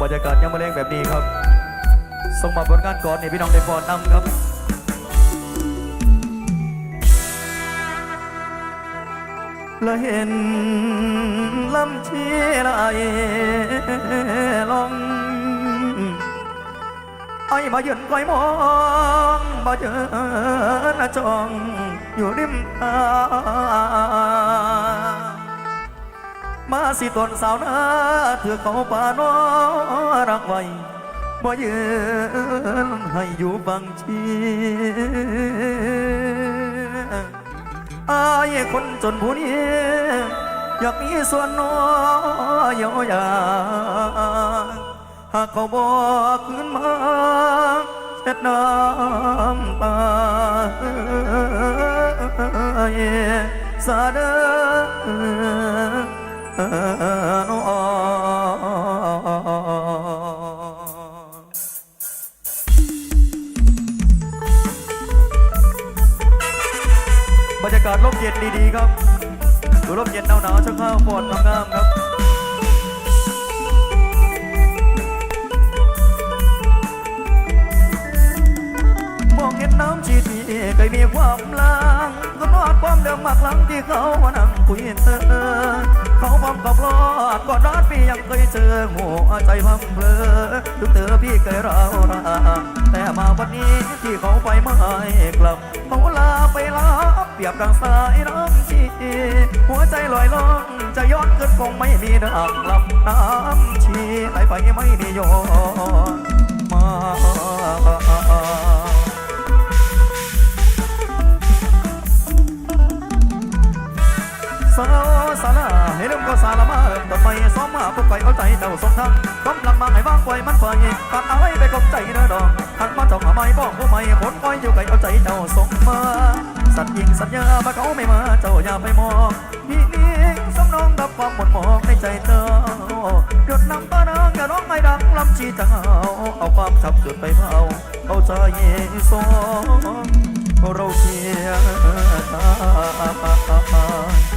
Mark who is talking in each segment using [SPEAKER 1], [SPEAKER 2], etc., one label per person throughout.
[SPEAKER 1] บรรยากาศยังมาเล่งแบบนี้ครับส่งมาผลงานก่อนให้พี่น้องได้ฟอนนำครับและเห็นลำเชีไหลลงไอ้มาเยืนคอยมองมาเจอหน้าจองอยู่ริมทาง มาสิตนสาวนาเถือเขาป่านอรักไว้บ่ยืนให้อยู่บังชีอายคนจนผู้นี้อยากมีส่วนน้อยเยาวยาหากเขาบอกขึ้นมาเช็ดน้ำตาสาเดอน บรรยากาศร่มเย็นดีๆครับ ดูร่มเย็นหนาวๆชักข้าวปอดงามๆครับมองเห็นน้ำชีทีเคยมีความลังก็นอดความเดิมมากหลังที่เขามานั่งคุยเตอ เขาพร้อมกับรอดก่อนรัดพี่ยังเคยเจอหัวใจพังเพลอทุกเตอพี่เคยร้าวราแต่มาวันนี้ที่เขาไปไม่กลับเขาลาไปลาเปรียบดังสายน้ำชีหัวใจลอยล่องจะย้อนขึ้นคงไม่มีดังลำน้ำชีไหลไปไม่มีย้อนมาสาว สาลาให้เริ่มก็สาละมาเริ่มต้นใหม่ซ้อมมาพวกไปเอาใจเจ้าสมทั้งกำลังมาให้ว่างไว้มันไฟปัดอาไว้ไปกบใจเด้อดองหันมาจ้องเอาไม้บอกผู้ใหม่คนคอยอยู่ไกลเอาใจเจ้าสมมาสัตย์ยิงสัญญามาเขาไม่มาเจ้าอย่าไปมองพี่นี้สำนองดับความหมดหมองในใจเจ้าหยดน้ำตาน้องอย่าร้องให้ดังลำชีเจ้าเอาความทับเกิดไปเผาเอาใจสองเราเพียงตา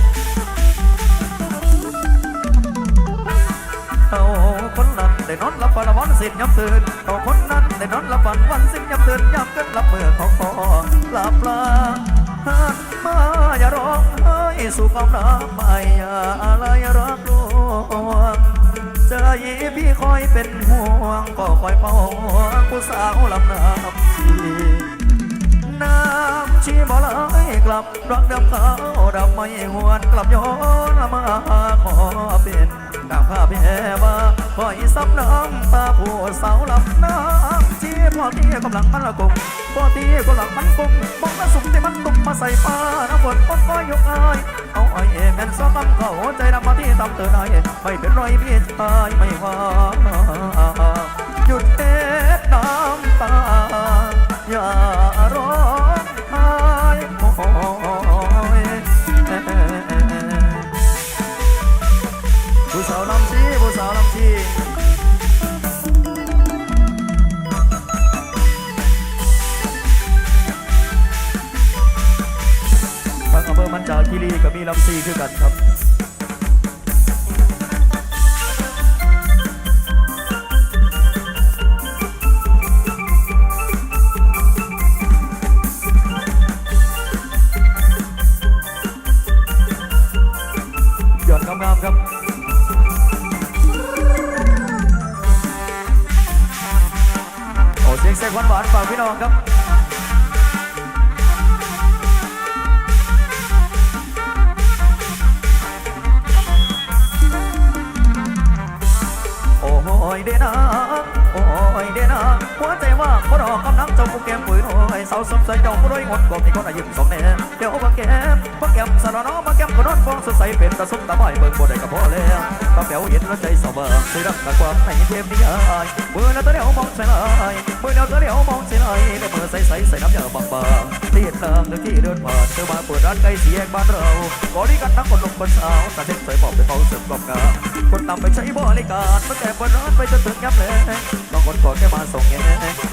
[SPEAKER 1] เขาคนนั้นได้นอนหลับฝันวันสิ้นยามตื่นเขาคนนั้นได้นอนหลับฝันวันสิ้นยามตื่นยามเกินหลับเมื่อเขาคอหลับลาหันมาอย่าร้องไห้สู่ความรักไปอย่าอะไรรักลวงใจพี่คอยเป็นห่วงก็คอยเฝ้าผู้สาวลำน้ำชีน้ำชีบ่ไหลกลับรักดำขาวดำไม่หวนกลับย้อนมาขอเป็น กางผ้าแพ้ว่าคอยซับน้ำตาผู้สาวหลำน้ำชีพอที่กำลังมันละกงพอที่กำลังมันกงมองมาสุ่มที่มันตุกมาใส่ป้าน้ำฝนปนก็ยยกอายเอาไอ้แม่นซ้อมำเขาใจดำมาที่ตำเตือนไอ้ไม่เป็นไรพี่ชายไม่ว่าหยุดเอ็ดน้ำตาอย่า อมันจาคีรีก็มีลำซีคือกันครับหยอดงามๆครับโอ้เสียงเซ็กหวานๆฝากพี่น้องครับ ตาสุกตาบ่อยเบิ่งบ่ได้ก็พอแล้วตาแป๋วเห็นแล้วใจเสบายสิรักตะความในเทมนี้เอ้ยมือแล้วตะเดียวมองใส่ลยมือแล้วตะเดียวมองใส่ลายในมือใส่ใส่ใส่น้ำยาบางๆตีดน้ำนึกที่เดินผ่านเธอมาเปิดร้านไก่เสียงบ้านเราบริการทั้งคนหนุ่มคนสาวแต่เช็คใส่บอกไปเฝ้าเสิร์ฟกล่อมกาคนตามไปใช้บริการตั้งแต่เปิดร้านไปจนถึงยับเลยบางคนขอแค่มาส่งแง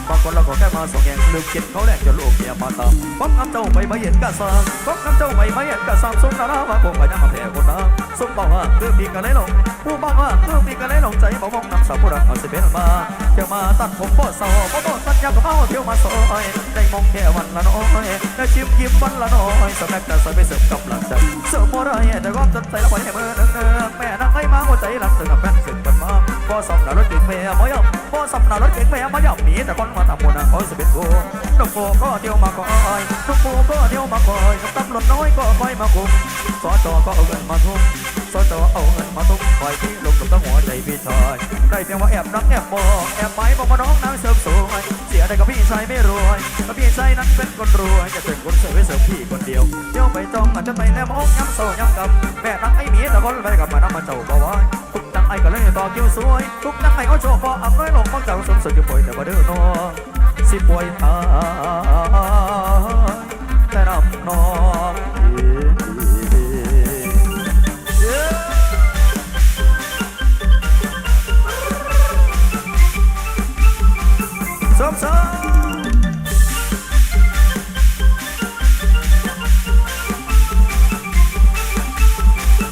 [SPEAKER 1] บางคนเราขอแค่มาส่งแงลืมคิดเขาแรงจนลูกเมียมาตามป้องน้ำเจ้าไปไม่เห็นกะซังป้องน้ำเจ้าไปไม่เห็นกะซังสุนาราว่าคงไปยังมาแผ่คนนะสุดบอกว่าเรื่องดีกันเลยหลงผู้บอกว่าเรื่องดีกันเลยหลงใจบอกมองนำสาวผู้รักเอาสิเป็นมาเที่ยวมาตัดผมบ่เศร้าบ่บ่ตัดยากับเอาเที่ยวมาซอยได้มองแค่วันละน้อยได้ชิมยิ้มวันละน้อยสมัครแต่สอยไปเสริมกำลังใจเสริมบ่ได้แต่ก็ตัดใจละไปให้มือเดินแม่นักให้มาหัวใจหลังตึงกับแฟนสึกกันมาบ่สำนักรถเก่งแม่บ่ยอมบ่สำนักรถเก่งแม่บ่ยอมหนีแต่คนมาทำบุญนะเขาสิเป็นกูนกโกก็เที่ยวมาคอยนกโกก็เที่ยวมาคอยกับตำรวจน้อยก็คอยมาคุมสอจอก็เอาเงินมาทุ่ม สอจอเอาเงินมาทุ่มคอยที่ลงกับตั้งหัวใจพี่ชายได้เพียงว่าแอบรักแอบบอกแอบไปบอกว่าน้องนางเสริมสวยเสียได้กับพี่ชายไม่รวยกับพี่ชายนั้นเป็นคนรวยจะเป็นคนเสริมเสริมพี่คนเดียวเที่ยวไปจองอาจจะไปแนมอกย้ำโซ่ย้ำกำแม่ตั้งไอ้หมีแต่คนไปกับมาน้ำมันเจ้าบ่าวทุกตั้งไอ้ก็เลยต่อคิวสวยทุกตั้งไอ้ก็โชว์พออับน้อยลงมองเจ้าสมสุดจะป่วยแต่บ่ดื้อน้องสิป่วยตายแต่นำน้อง สมส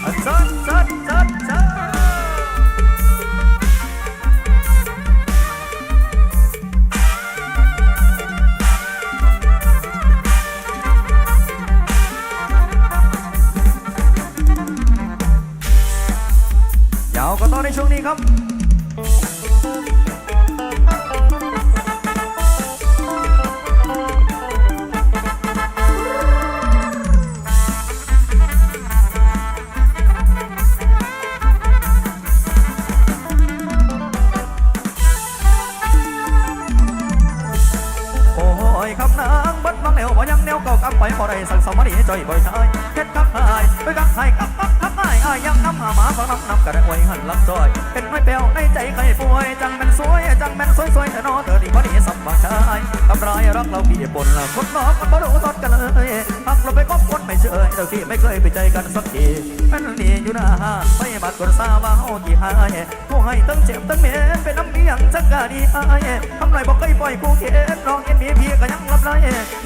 [SPEAKER 1] อันซัดซัดซัด น้ำน้ำกระไว้หันลำจอย เป็นไม่เปลวในใจใครป่วย จังแม่นสวย จังแม่นสวยสวยแต่นอเธอดีบ่ดีสัมบัชายทำร้ายรักเราพี่ปนละคนนอกมันบ่รู้ตอนกันเลย เราไปคบคนไม่เชยเราที่ไม่เคยไปใจกันสักทีแม่นนี่อยู่น้าห้างไม่บัดคนซาว่าเฮาที่หายผู้ให้ตั้งเจ็บตั้งเหม็นเป็นน้ำเลี้ยงจักกะดีอายทำไรบ่เคยปล่อยกูเข็นน้องเห็นมีพี่ก็ยังรับไร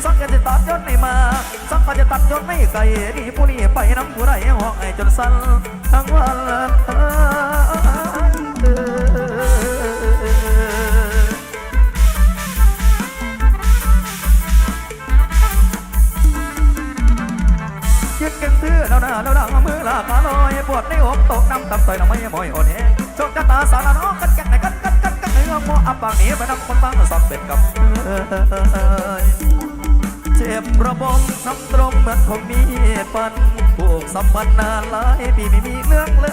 [SPEAKER 1] สักกันจะตัดยศไม่มาสักกันจะตัดยศไม่ไกลดีผู้นี้ไปน้ำผู้ไรห้องไอ้จนสั่นทั้งวัน กันเพื่อแล้วหน้าแล้วหลังมือลาขาลอยปวดในอกตกน้ำตับต่อยน้ำไม่มอยอ่อนแหงโชคชะตาสารน้องกันแก่ไหนกันกันกันกันเนื้อมัวอับปากหนีไปน้ำคนฟังสอบเป็นกับเจ็บระบมน้ำตรงเหมือนคงมีปันผูกสัมพันธ์นานหลายปีไม่มีเรื่องเล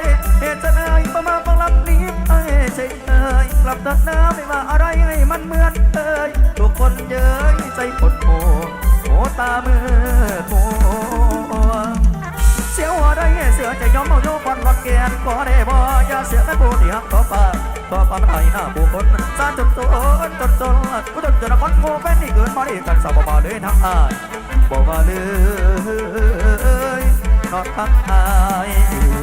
[SPEAKER 1] ยเหตุจะไหนประมาฟังลำนี้ไอ้ใช่เอ้ยกลับตัดหน้าไม่ว่าอะไรให้มันเหมือนเอ้ยทุกคนเย้ยใจปวดโมโหตามือมั เสือจะยอมเอาโยกวันวักแกนขอได้บ่อย่าเสือกันผู้ที่หักต่อปากต่อปากมันไห้หน้าผู้คนสร้างจนตัวจนจนผู้จนจนคนโง่เป็นนี่เกินมาได้กันสาวบ่เลยทั้งอายบ่มาเลยนอนทั้งอาย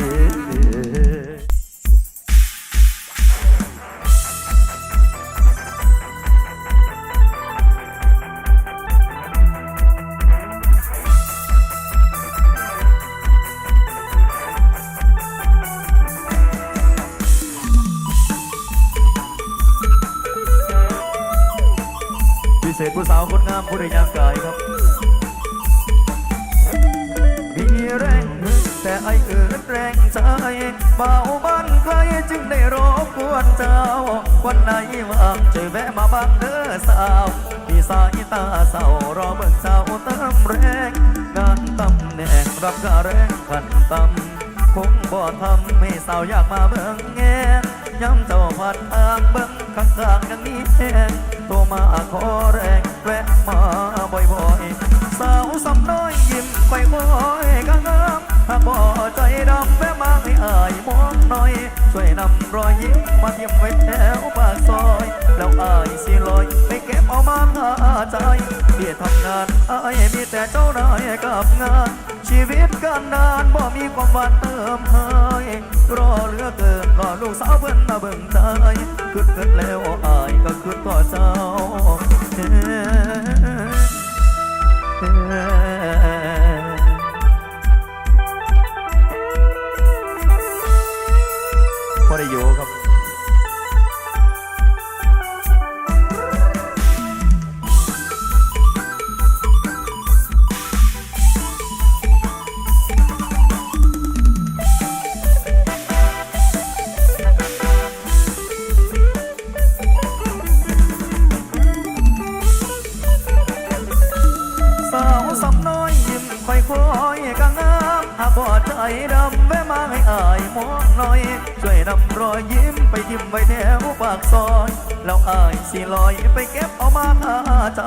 [SPEAKER 1] โทรมาขอแรงแวะมาบ่อยๆ สาวสำน้อยยิ้มไปคอยกังงามหากบ่ใจดำแวะมาให้อายมองหน่อย ช่วยนำรอยยิ้มมาเทียมไว้แถวปากซอย แล้วอายสิลอยไปเก็บเอามาหาใจที่ทำงานอายมีแต่เจ้านายกับงาน ชีวิตกันนานบ่มีความหวานเติมให้รอเหลือเกินรอลูกสาวเบิ่นมาเบิ่งใจคืดเกิดแล้วอายก็คืดต่อเจ้า แล้วอายสิลอยไปเก็บเอามาหาใจ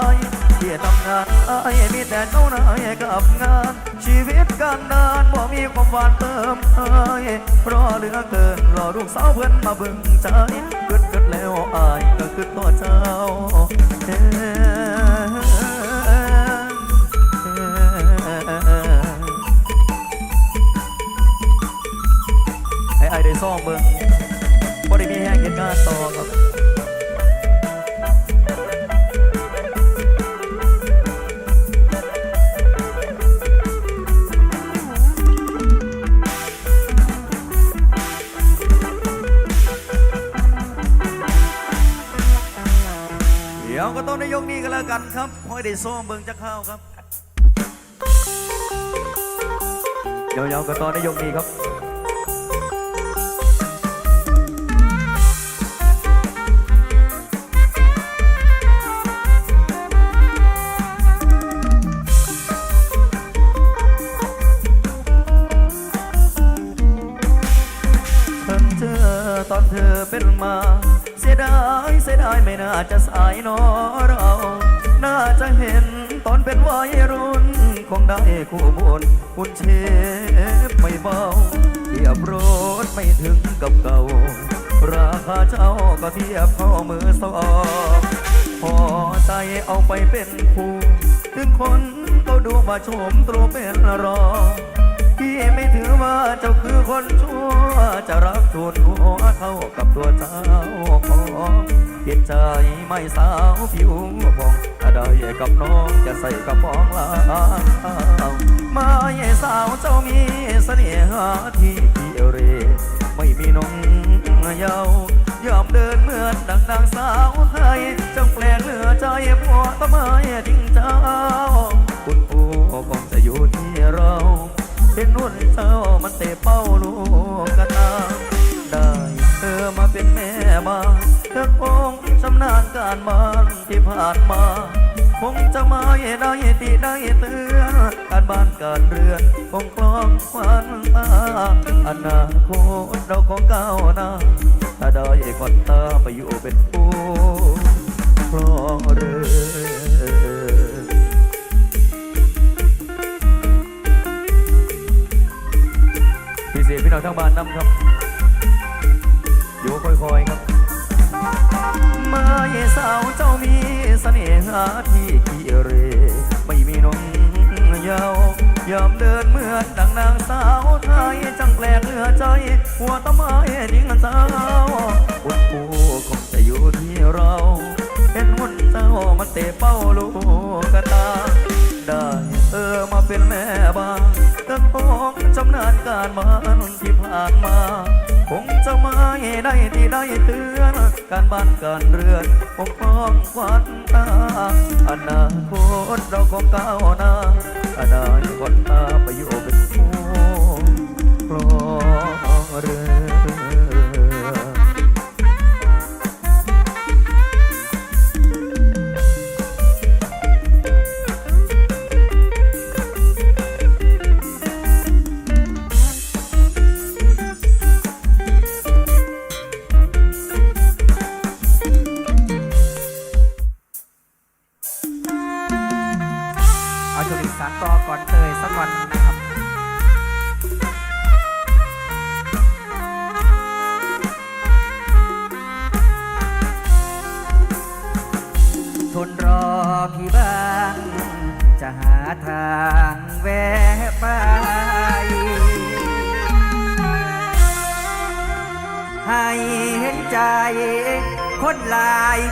[SPEAKER 1] เที่ทำงานอายมีแต่เจ้านายกับงาน ชีวิตการงานบ่มีความหวานเติมเอ้ยรอเหลือเกินรอลูกสาวเพื่อนมาบิ่งใจเกิดเกิดแล้วอายก็คือตัวเจ้าเอ้ให้ไอ้ได้ซ่องเบิ่งบ่ได้มีแห้งเหตุงานต่อครับ ได้ซ่องเบิ่งจะเข้าครับเดี๋ยวๆก็ต้องในยกนี้ครับเพิ่งเจอตอนเธอเป็นมา เสียดายเสียดายไม่น่าจะสายหนอเรา น่าจะเห็นตอนเป็นวัยรุ่น คงได้คู่บุญคุณเชฟไม่เบาเทียบรถไม่ถึงกับเก่า ราคาเจ้าก็เทียบเข้ามือสองพอใจเอาไปเป็นคู่ ถึงคนก็ดูมาชมตรูเป็นรอพี่ไม่ถือว่าเจ้าคือคนชั่ว จะรักทุนหัวเท่ากับตัวเจ้าของ จิตใจไม่สาวผิวพองได้กับน้องจะใส่กระป๋องลาวมาเย่สาวเจ้ามีเสน่หาที่พี่เร ไม่มีน้องเยาวยอมเดินเหมือนดังนางสาวไทยจังแปลกเหลือใจผัวทำไมทิ้งเจ้า คุณปู่คงจะอยู่ที่เราเป็นนุ่นเจ้ามันเตะเป้าลูกกระตาได้เธอมาเป็นแม่มาเธอคงชำนาญการมานที่ผ่านมา คงจะมาได้ตีได้เตือนการบ้านการเรือนคงคลองควันตาอนาคตเราคงก้าวหน้าถ้าได้กอดตาไปอยู่เป็นผู้เพราะเรือพี่เสียพี่น้องทั้งบ้านนำครับ เยสาวเจ้ามีเสน่หาที่ขี้เร ไม่มีนงเยาวยอมเดินเหมือนดังนางสาวไทยจังแปลกเหลือใจ หัวตะไม้ดิ้งเจ้าคุณปู่คงจะอยู่ที่เราเป็นหุ่นเจ้ามันเตะเป้าลูกกระตา ได้เออมาเป็นแม่บ้านเธองชำนาญการมันที่ผ่านมา คงจะไมได้ที่ได้เตือน การบ้านการเรือนปกป้องควันตาอนาคตเราคงก้าวหน้าอนาคตตาไปอยู่เป็นคู่ครองเรือ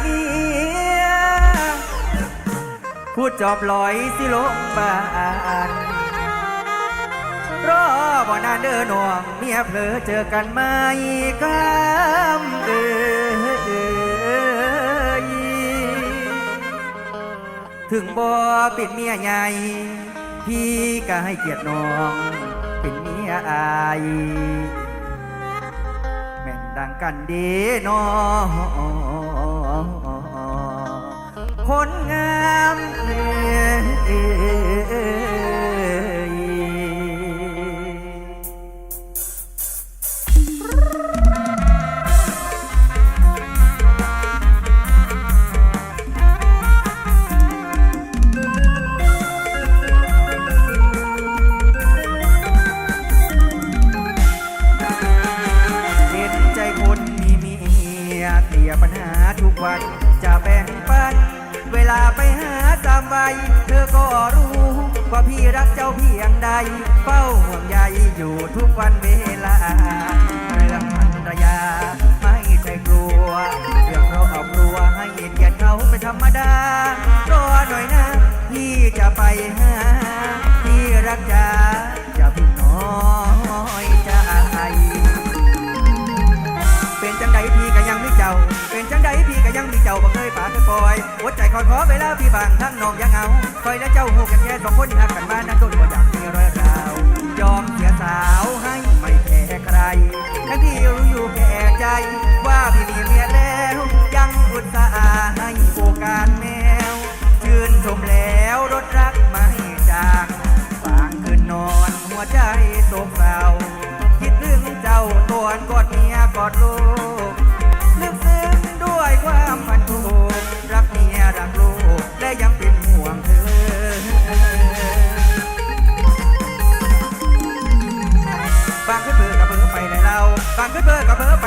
[SPEAKER 2] เมียพูดจอบลอยสิลงบานรอบ่นานเด้อหน่วงเมียเผลอเจอกันไหมกำเอ้ยถึงบ่เป็นเมียใหญ่พี่ก็ให้เกียรติน้องเป็นเมียอายแม่นดังกันดีน้อง คนงามเอ้ยเห็นใจคนมีเมียเคลียปัญหาทุกวัน เธอก็รู้ว่าพี่รักเจ้าเพียงใด เฝ้าห่วงใยอยู่ทุกวันเวลาเรื่องภรรยาไม่ใจกลัวเรื่องเราเอากลัวให้เกียรติเขาเป็นธรรมดารอหน่อยนะ พี่จะไปหาพี่รักจาจะพึ่งน้อยใจเป็นจังใด ยังมีเจ้าบ่เคยฝากเคยปล่อยหัวใจคอยขอเวลาพี่บางทั้งน้องยังเอาคอยและเจ้าหูกันแค่สองคนหักกันมานั้นต้นบ่อยากมีรอยราวย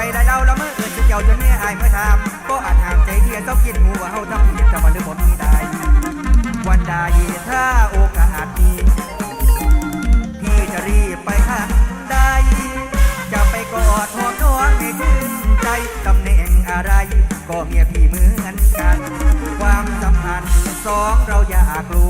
[SPEAKER 2] ไปได้เราแล้วเมื่อเอิญจะเกี่ยวจนเมียอายเมื่อทำก็อาจหางใจเทียนต้องกินหัวเฮาทำผิดจะมาลืมบทนี้ได้ วันใดถ้าโอกาสมีพี่จะรีบไปหาได้จะไปกอดหอมน้องให้ชื่นใจตำแหน่งอะไร ก็เมียพี่เหมือนกัน ความสัมพันธ์สองเราอยากลั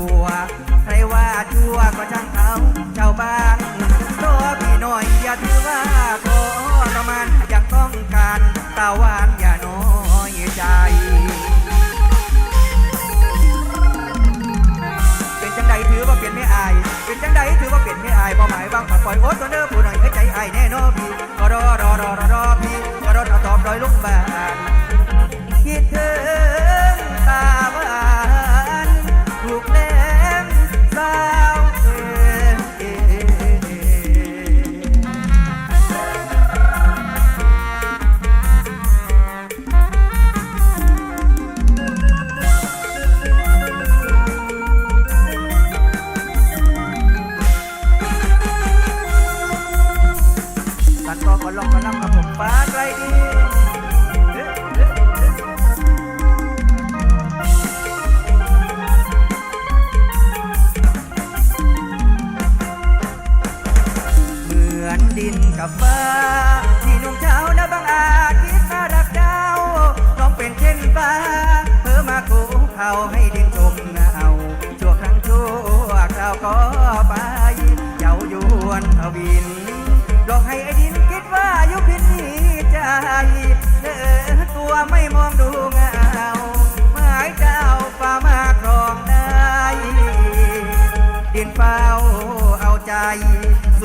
[SPEAKER 2] ใดถือว่าเปลี่ยนไม่อายบ่หมายบางผัดปล่อยโอ๊ตตัวเน้อผู้หน่อยให้ใจอายแน่นอพี่ก็รอรอรอรอรอพี่ก็รอรอตอบรอยลุงบาน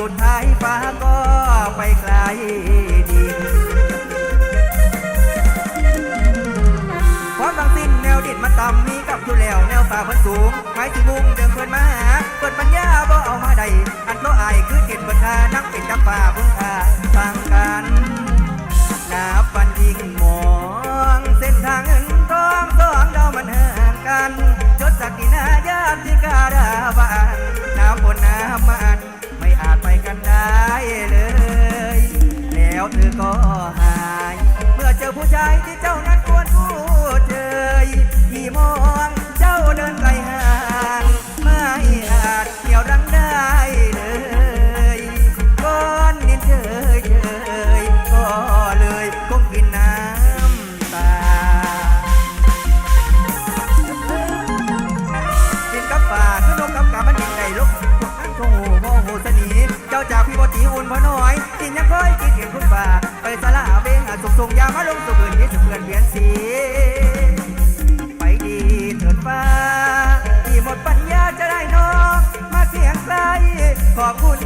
[SPEAKER 2] สุดท้ายฟ้าก็ไปไกลดินความบางสิ้นแนวดินมันต่ำมีกับอยู่แล้วแนวฟ้าเพิ่นสูงหมายที่มุ่งเดิมเพิ่นมาหาเพิ่นปัญญาบ่เอามาได้อันเพราะอายคือเกินเบิดค่านักเป็นดักฟ้าพุ่งค่าต่งกันนับวันยิ่งมองเส้นทางเงินทองสองเรามันห่างกัน จดสักกินายามที่กาดาบานน้ำบนน้ำมัน ล้วเธอก็หาย เมื่อเจอผู้ชายที่เจ้านั้นควรผู้เจยที่มองเจ้าเดินไกลห่างไม่อาจเหนี่ยวรังได้เลยก้อนนินเฉยเฉยก็เลยก้มกินน้ำตา กินกับป่าขึ้นลงกับกามันกินไก่ลกพวกนั้นโชว์โมโหสนีเจ้าจากพี่บอตีอุ่นพอน้อยกินยังค่อย คุ้มป่าไปสลาเบงสุกสุงยามาลงสุเบือนที่สุเบือนเวียนสี ไปดีเถิดฟ้าที่หมดปัญญาจะได้น้องมาเสียงไกลขอบคุณ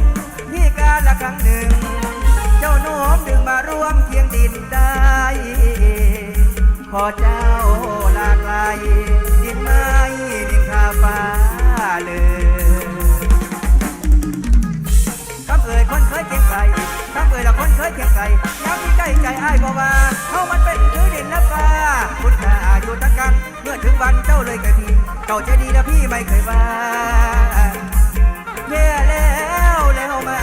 [SPEAKER 2] พี่การละครั้งหนึ่ง เจ้าน้อมดึงมาร่วมเคียงดินได้ ขอเจ้าลาไกลดินไม้ดินคาฟ้าเลย คนเคยเคียงไกลทั้งเอ่ยละคนเคยเคียงไกลน้ำที่ใกล้ใจอ้ายบ่ว่าเขามันเป็นถือดินและฟ้าคุณค่าอยู่ตั้กัน เมื่อถึงวันเจ้าเลยกระทีเจ้าใจดีและพี่ไม่เคยว่าเมื่อแล้วแล้วมา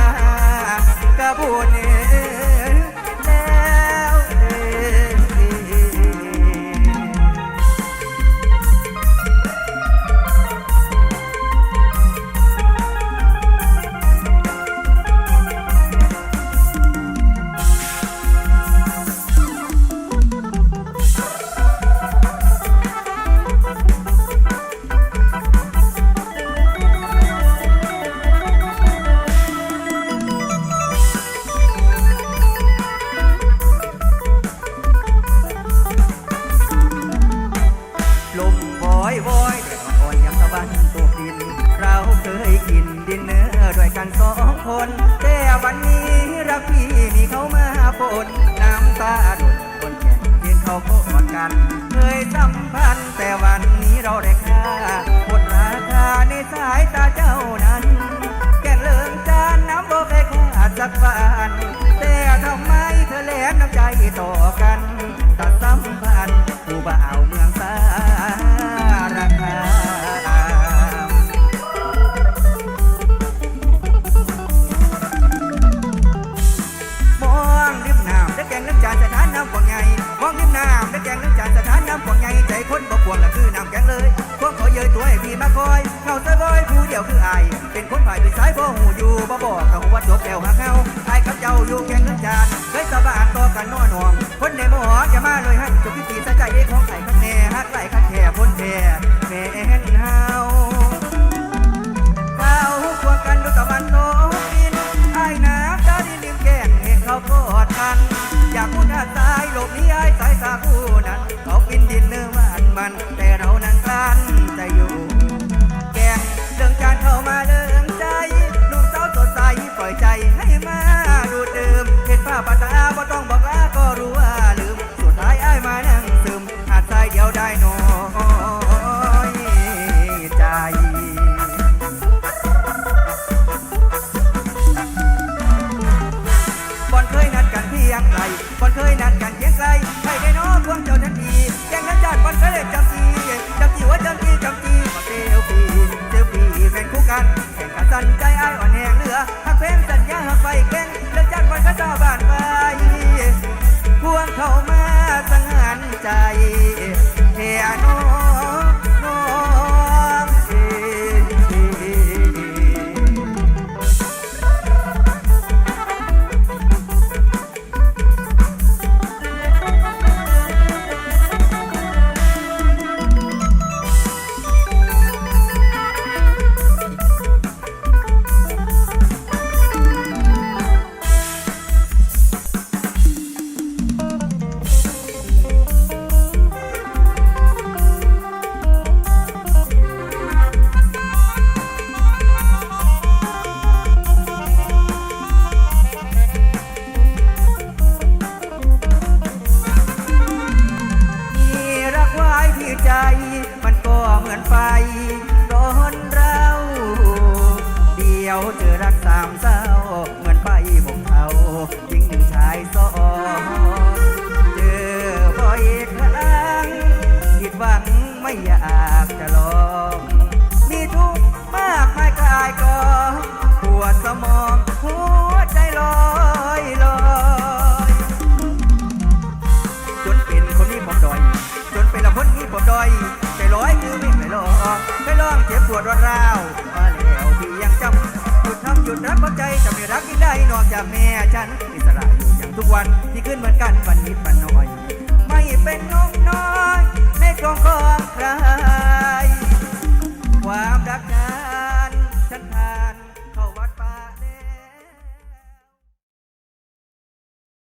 [SPEAKER 2] กระบุญเนี่ย